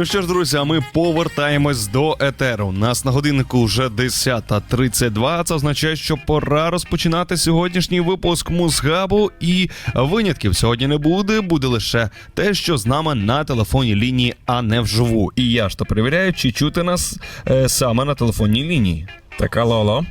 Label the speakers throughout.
Speaker 1: Ну що ж, друзі, а ми повертаємось до етеру. У Нас на годиннику вже 10.32. Це означає, що пора розпочинати сьогоднішній випуск Музгабу. І винятків сьогодні не буде. Буде лише те, що з нами на телефонній лінії, а не вживу. І я ж то перевіряю, чи чути нас е, саме на телефонній лінії.
Speaker 2: Так, алло, алло.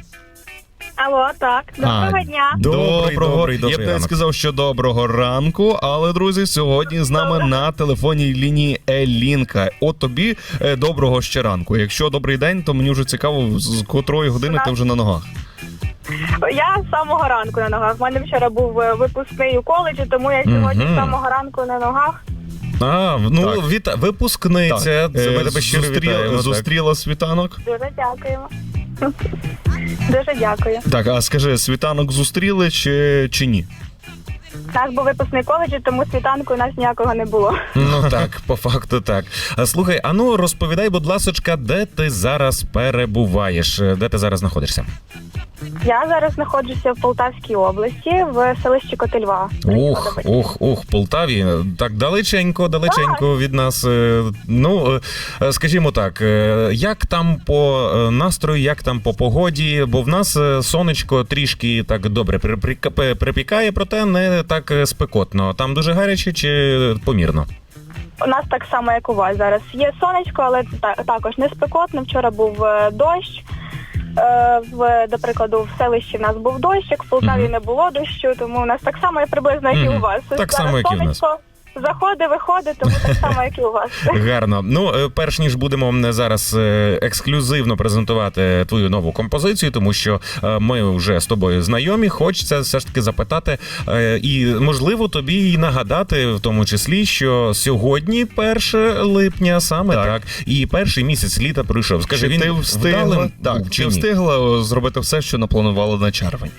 Speaker 3: Алло, так, доброго
Speaker 1: А,
Speaker 3: дня.
Speaker 2: Добрий, добрий, добрий
Speaker 1: Я б
Speaker 2: ранок.
Speaker 1: сказав, що доброго ранку, але друзі, сьогодні з нами на телефонній лінії Елінка. От тобі е, доброго ще ранку. Якщо добрий день, то мені вже цікаво, з котрої години ти вже на ногах.
Speaker 3: Я з самого ранку на ногах. У мене вчора був е, випускний у коледжі, тому я сьогодні
Speaker 2: Мгм.
Speaker 3: з самого ранку на ногах.
Speaker 2: А, ну
Speaker 1: Так.
Speaker 2: віта... випускниця. Це
Speaker 1: Е,
Speaker 2: ми тебе щиро
Speaker 1: зустріла,
Speaker 2: вітаємо. так.
Speaker 1: зустріла світанок.
Speaker 3: Дуже дякуємо. Дуже дякую.
Speaker 1: Так, а скажи, світанок зустріли чи, чи ні?
Speaker 3: Так, бо був випускний коледжі, тому світанку у нас ніякого не було.
Speaker 2: Ну так, по факту так. А, Слухай, а ну розповідай, будь ласочка, де ти зараз перебуваєш? Де ти зараз знаходишся?
Speaker 3: Я зараз знаходжуся в Полтавській області, в селищі Котельва.
Speaker 2: Ух, ух, ух, Полтаві. Так далеченько, далеченько від нас. Е, Ну, е, скажімо так, е, як там по е, настрою, як там по погоді? Бо в нас е, сонечко трішки так добре припікає, проте не так е, спекотно. Там дуже гаряче чи помірно?
Speaker 3: У нас так само, як у вас зараз. Є сонечко, але та- також не спекотно. Вчора був е, дощ. Е, В, до прикладу, в селищі в нас був дощик, в Полтаві
Speaker 2: Мгм.
Speaker 3: не було дощу, тому у нас так само і приблизно, як і
Speaker 2: Мгм.
Speaker 3: у вас.
Speaker 2: Так
Speaker 3: Зараз
Speaker 2: само, як і в нас.
Speaker 3: сонечко Заходить, виходить, тому так само, як і у вас.
Speaker 2: Гарно. Ну, е, перш ніж будемо зараз е, ексклюзивно презентувати твою нову композицію, тому що е, ми вже з тобою знайомі. Хочеться все ж таки запитати, і можливо тобі і нагадати, в тому числі, що сьогодні 1 липня, саме так,
Speaker 1: Так.
Speaker 2: і перший місяць літа пройшов. Скажи,
Speaker 1: чи
Speaker 2: він
Speaker 1: ти встигла,
Speaker 2: вдалим
Speaker 1: так,
Speaker 2: був
Speaker 1: чи
Speaker 2: ні?
Speaker 1: встигла зробити все, що напланувала на червень?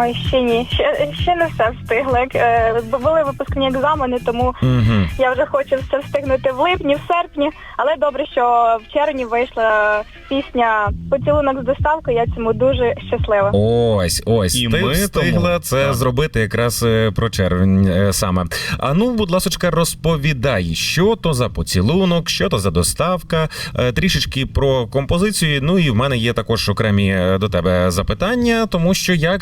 Speaker 3: Ой, ще ні, ще, ще не все встигла. Е, бо були випускні екзамени, тому
Speaker 2: Мгм.
Speaker 3: я вже хочу все встигнути в липні, в серпні. Але добре, що в червні вийшла пісня Поцілунок з доставкою. Я цьому дуже щаслива.
Speaker 2: Ось, ось
Speaker 1: І
Speaker 2: ти
Speaker 1: ми
Speaker 2: встигла
Speaker 1: тому-
Speaker 2: це
Speaker 1: так.
Speaker 2: зробити якраз е, про червень е, саме. А ну, будь ласочка, розповідай, що то за поцілунок, що то за доставка, е, трішечки про композицію. Ну і в мене є також окремі до тебе запитання, тому що я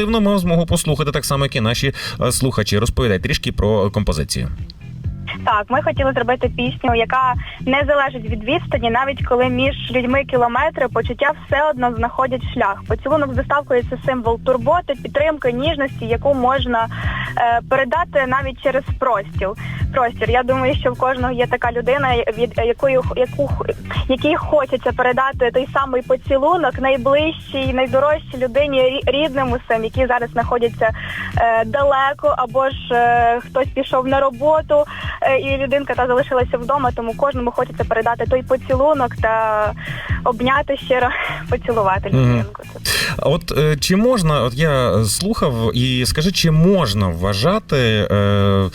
Speaker 2: ексклюзивно мав змогу послухати так само, як і наші е, слухачі. Розповідай трішки про композицію.
Speaker 3: Так, ми хотіли зробити пісню, яка не залежить від відстані, навіть коли між людьми кілометри почуття все одно знаходять шлях. Поцілунок з доставкою це символ турботи, підтримки, ніжності, яку можна е, передати навіть через простір. Простір. Я думаю, що в кожного є така людина, від якої яку якій хочеться передати той самий поцілунок найближчій, найдорожчій людині, рі- рідним усім, які зараз знаходяться е, далеко, або ж е, хтось пішов на роботу, е, і людинка та залишилася вдома, тому кожному хочеться передати той поцілунок та обняти щиро, поцілувати людинку.
Speaker 2: А От е, чи можна, от я слухав, і скажи, чи можна вважати е,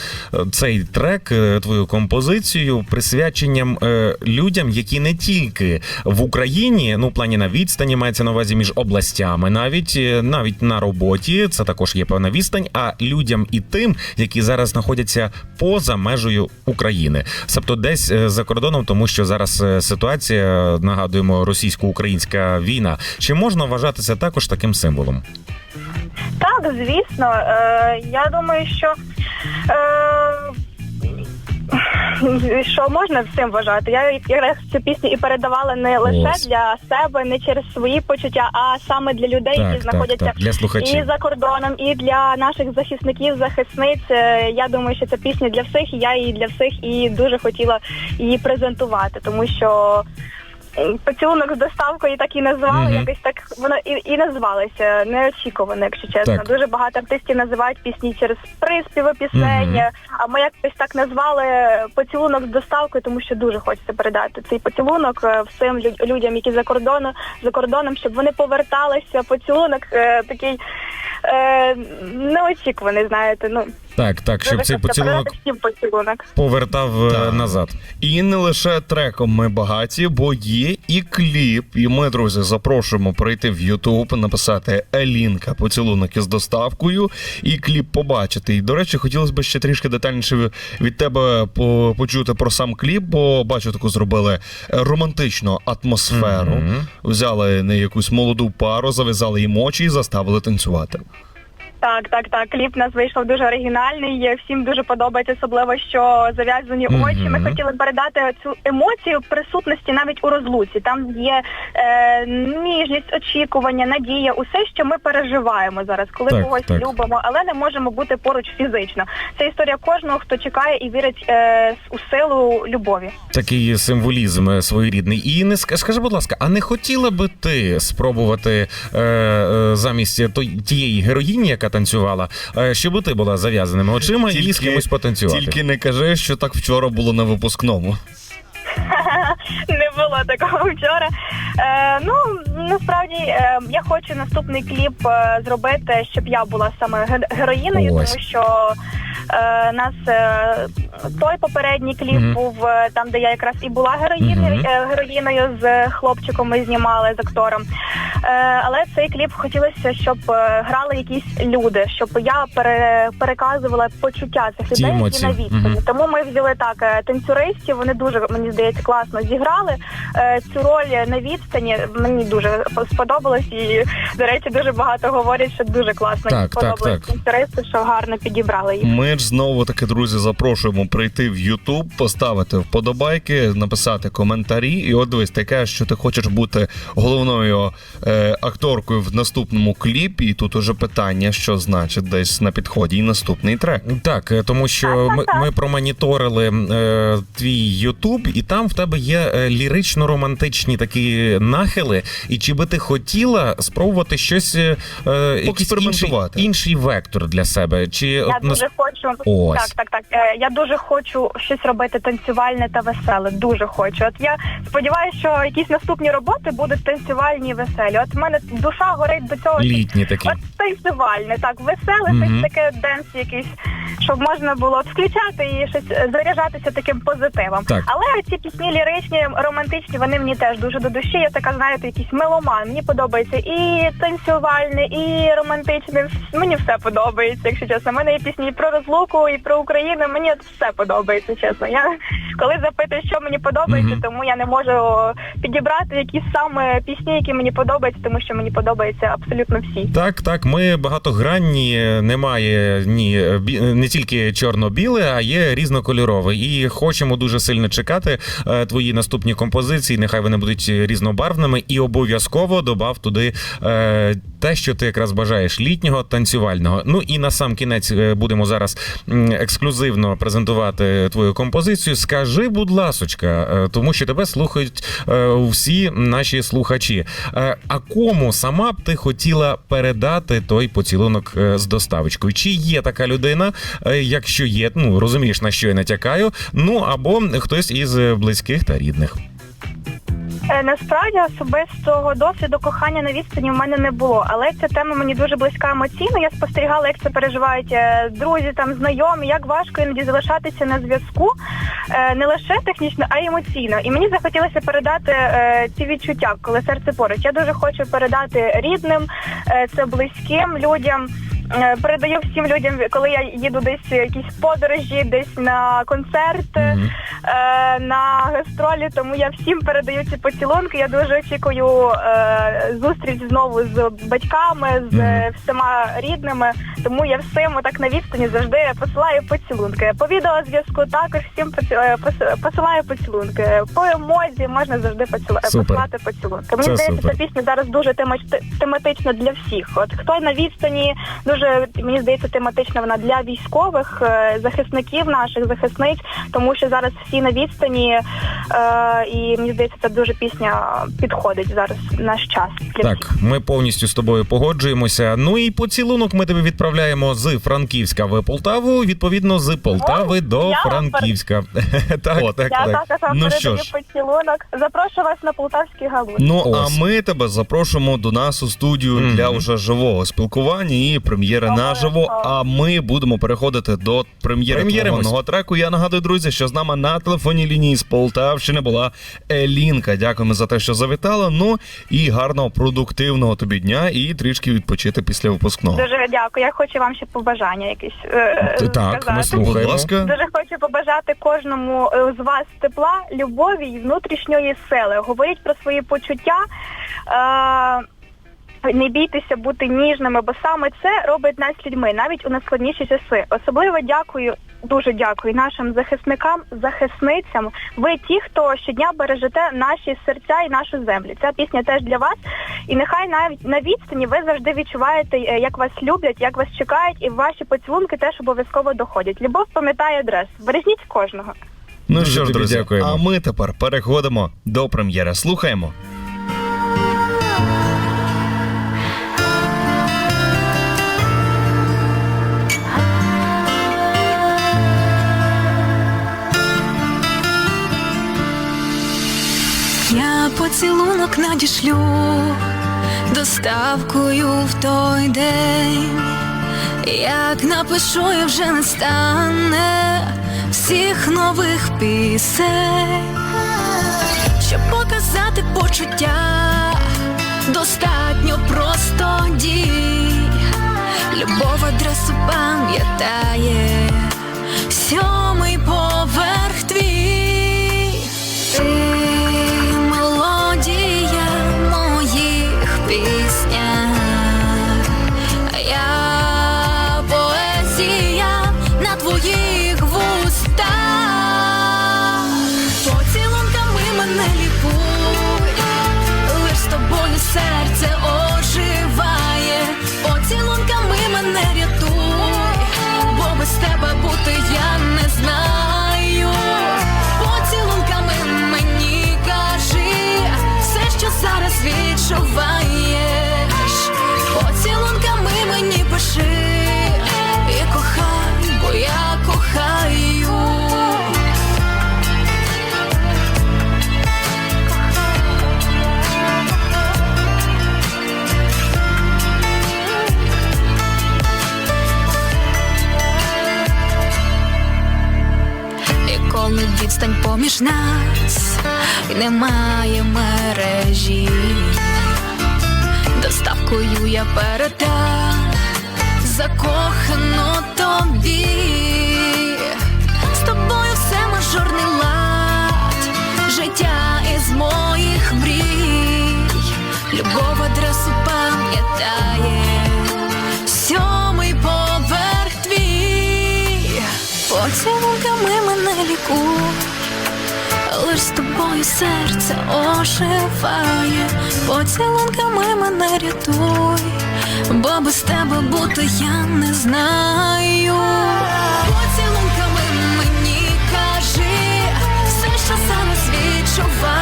Speaker 2: цей трек, е, твою композицію, присвяченням е, людям, які не тільки в Україні, ну в плані на відстані мається на увазі між областями, навіть е, навіть на роботі, це також є певна відстань, а людям і тим, які зараз знаходяться поза межею України, тобто десь за кордоном, тому що зараз ситуація нагадуємо російсько-українська війна. Чи можна вважати це також таким символом?
Speaker 3: Так, звісно. Я думаю, що. Що можна всім вважати? Я якраз цю пісню і передавала не лише
Speaker 2: Ось.
Speaker 3: для себе, не через свої почуття, а саме для людей,
Speaker 2: Так,
Speaker 3: які
Speaker 2: так,
Speaker 3: знаходяться
Speaker 2: так, для слухачів.
Speaker 3: і за кордоном, і для наших захисників, захисниць. Е, Я думаю, що ця пісня для всіх, і я її для всіх і дуже хотіла її презентувати, тому що. Е, Поцілунок з доставкою так і назвали,
Speaker 2: Мгм.
Speaker 3: якось так воно і, і назвалося неочікувано, якщо чесно.
Speaker 2: Так.
Speaker 3: Дуже багато артистів називають пісні через приспіви пісень.
Speaker 2: Мгм.
Speaker 3: А ми якось так назвали поцілунок з доставкою, тому що дуже хочеться передати цей поцілунок е, всім лю- людям, які за кордону за кордоном, щоб вони поверталися. Поцілунок е, такий е, неочікуваний, знаєте. Ну
Speaker 2: Так, так, щоб цей поцілунок
Speaker 3: всім поцілунок.
Speaker 2: повертав е,
Speaker 1: Так.
Speaker 2: назад.
Speaker 1: І не лише треком ми багаті, бо є і кліп. І ми, друзі, запрошуємо прийти в Ютуб, написати Елінка поцілунок із доставкою і кліп побачити. І до речі, хотілося б ще трішки детальніше від тебе по- почути про сам кліп, бо бачу, таку зробили романтичну атмосферу. Взяли не якусь молоду пару, зав'язали їм очі і заставили танцювати.
Speaker 3: Так, так, так. Кліп у нас вийшов дуже оригінальний. Всім дуже подобається, особливо що зав'язані
Speaker 2: Мгм.
Speaker 3: очі. Ми хотіли передати цю емоцію присутності навіть у розлуці. Там є е, ніжність, очікування, надія, усе, що ми переживаємо зараз, коли
Speaker 2: Так,
Speaker 3: когось
Speaker 2: так.
Speaker 3: любимо, але не можемо бути поруч фізично. Це історія кожного, хто чекає і вірить е, у силу любові.
Speaker 2: Такий символізм е, своєрідний. І не ска- скажи, будь ласка, а не хотіла би ти спробувати е, е, замість тієї героїні, яка танцювала, е, щоб ти була зав'язаними очима і з кимось потанцювати?
Speaker 1: Тільки не кажи, що так вчора було на випускному.
Speaker 3: Не було такого вчора. Е, ну насправді е, я хочу наступний кліп е, зробити, щоб я була саме героїною,
Speaker 2: Ось.
Speaker 3: тому що е, нас е, той попередній кліп
Speaker 2: Мгм.
Speaker 3: був е, там, де я якраз і була героїною,
Speaker 2: Мгм.
Speaker 3: е, героїною з хлопчиком. Ми знімали з актором. Е, але цей кліп хотілося, щоб е, грали якісь люди, щоб я пере, переказувала почуття цих
Speaker 2: Ті
Speaker 3: людей, які
Speaker 2: емоції.
Speaker 3: на відстані. Тому ми взяли так е, танцюристів. Вони дуже мені здається класно зіграли цю роль на відстані. Мені дуже сподобалось, і до речі, дуже багато говорять, що дуже класно
Speaker 2: Так,
Speaker 3: їм
Speaker 2: так, так.
Speaker 3: танцюристи, що гарно підібрали їх.
Speaker 1: Ми ж знову таки, друзі, запрошуємо прийти в Ютуб, поставити вподобайки, написати коментарі. І от дивись, кажеш, що ти хочеш бути головною е, акторкою в наступному кліпі. І тут уже питання, що значить десь на підході і наступний трек.
Speaker 2: Так, е, тому що ми, ми промоніторили е, твій Ютуб, і там в тебе є е, лірично-романтичні такі нахили. І чи би ти хотіла спробувати щось е, е, якийсь інший, інший вектор для себе? Чи
Speaker 3: Я
Speaker 2: от нас-
Speaker 3: дуже хочу
Speaker 2: Ось.
Speaker 3: так, так, так. Е, я дуже хочу щось робити танцювальне та веселе. Дуже хочу. От я сподіваюся, що якісь наступні роботи будуть танцювальні і веселі. От в мене душа горить до цього.
Speaker 2: літні такі?
Speaker 3: От танцювальне, так, веселе, щось таке денс якийсь, щоб можна було от включати і щось заряджатися таким позитивом.
Speaker 2: Так.
Speaker 3: Але ці пісні ліричні, романтичні, вони мені теж дуже до душі. Я така, знаєте, якийсь меломан. Мені подобається і танцювальне, і романтичне. Мені все подобається, якщо чесно. У мене є пісні і про розлуку, і про Україну. Мені от все подобається, чесно. Я коли запитую, що мені подобається, тому я не можу підібрати якісь саме пісні, які мені подобаються, тому що мені подобаються абсолютно всі.
Speaker 2: Так, так, ми багатогранні, немає ні не тільки чорно-біле, а є різнокольорове. І хочемо дуже сильно чекати е, твої наступні композиції. Нехай вони будуть різнобарвними, і обов'язково додав туди е, те, що ти якраз бажаєш літнього танцювального. Ну і на сам кінець е, будемо зараз ексклюзивно презентувати твою композицію. Скажи, будь ласочка, тому що тебе слухають всі наші слухачі. А кому сама б ти хотіла передати той поцілунок е, з доставочкою? Чи є така людина? Е, Якщо є, ну розумієш на що я натякаю. Ну або хтось із е, близьких та рідних.
Speaker 3: Е, Насправді особистого досвіду кохання на відстані в мене не було, але ця тема мені дуже близька емоційно. Я спостерігала, як це переживають е, друзі, там знайомі, як важко іноді залишатися на зв'язку е, не лише технічно, а й емоційно. І мені захотілося передати ці відчуття, коли серце поруч. Я дуже хочу передати рідним, це близьким людям. Е, Передаю всім людям, коли я їду десь в якісь подорожі, десь на концерт, е, на гастролі. Тому я всім передаю ці поцілунки. Я дуже очікую е, зустріч знову з батьками, з е, всіма рідними. Тому я всім так на відстані завжди посилаю поцілунки. По відеозв'язку також всім посилаю поцілунки. По емодзі можна завжди посилати поцілунки. Мені здається, ця пісня зараз дуже темати- тематична для всіх. От хто на відстані, дуже мені здається, тематична вона для військових е, захисників наших захисниць, тому що зараз всі на відстані, е, і мені здається, ця дуже пісня підходить зараз наш час.
Speaker 2: Так, ми повністю з тобою погоджуємося. Ну і поцілунок ми тебе відправляємо з Франківська в Полтаву. Відповідно, з Полтави до
Speaker 3: я
Speaker 2: Франківська. Так,
Speaker 1: От.
Speaker 2: так,
Speaker 3: Я
Speaker 2: так.
Speaker 3: вам
Speaker 1: Ну що ж.
Speaker 3: поцілунок. Запрошую вас на полтавський галузь.
Speaker 1: Ну
Speaker 2: Ось.
Speaker 1: а ми тебе запрошуємо до нас у студію
Speaker 2: Мгм.
Speaker 1: для вже живого спілкування і прем'єр. Прем'єри наживо. А ми будемо переходити до прем'єри
Speaker 2: Прем'єримось.
Speaker 1: треку. Я нагадую, друзі, що з нами на телефонній лінії з Полтавщини була Елінка. Дякуємо за те, що завітала. Ну і гарного продуктивного тобі дня і трішки відпочити після випускного.
Speaker 3: Дуже дякую. Я хочу вам ще побажання якісь е,
Speaker 2: Так,
Speaker 3: сказати.
Speaker 2: ми слухаємо.
Speaker 1: Ласка.
Speaker 3: Дуже хочу побажати кожному е, з вас тепла, любові і внутрішньої сили. Говоріть про свої почуття. Е- не бійтеся бути ніжними, бо саме це робить нас людьми, навіть у найскладніші часи. Особливо дякую, дуже дякую нашим захисникам, захисницям. Ви ті, хто щодня бережете наші серця і нашу землю. Ця пісня теж для вас. І нехай навіть на відстані ви завжди відчуваєте, е, як вас люблять, як вас чекають, і ваші поцілунки теж обов'язково доходять. Любов пам'ятає адрес. Бережіть кожного.
Speaker 1: Ну
Speaker 2: Дуже
Speaker 1: що ж, друзі,
Speaker 2: дякуємо.
Speaker 1: а ми тепер переходимо до прем'єри. Слухаємо.
Speaker 4: Поцілунок надішлю доставкою в той день, як напишу, і вже не стане всіх нових пісень, щоб показати почуття, достатньо просто дій, любов адресу пам'ятає, сьомий поверх твій. Відстань поміж нас. І немає мережі, доставкою я передам закохано тобі. З тобою все мажорний лад, життя із моїх мрій, любов мене лиш з тобою серце оживає, поцілунками мене рятуй, бо без тебе бути я не знаю. Поцілунками мені кажи все, що зараз відчуваю.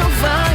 Speaker 4: chuva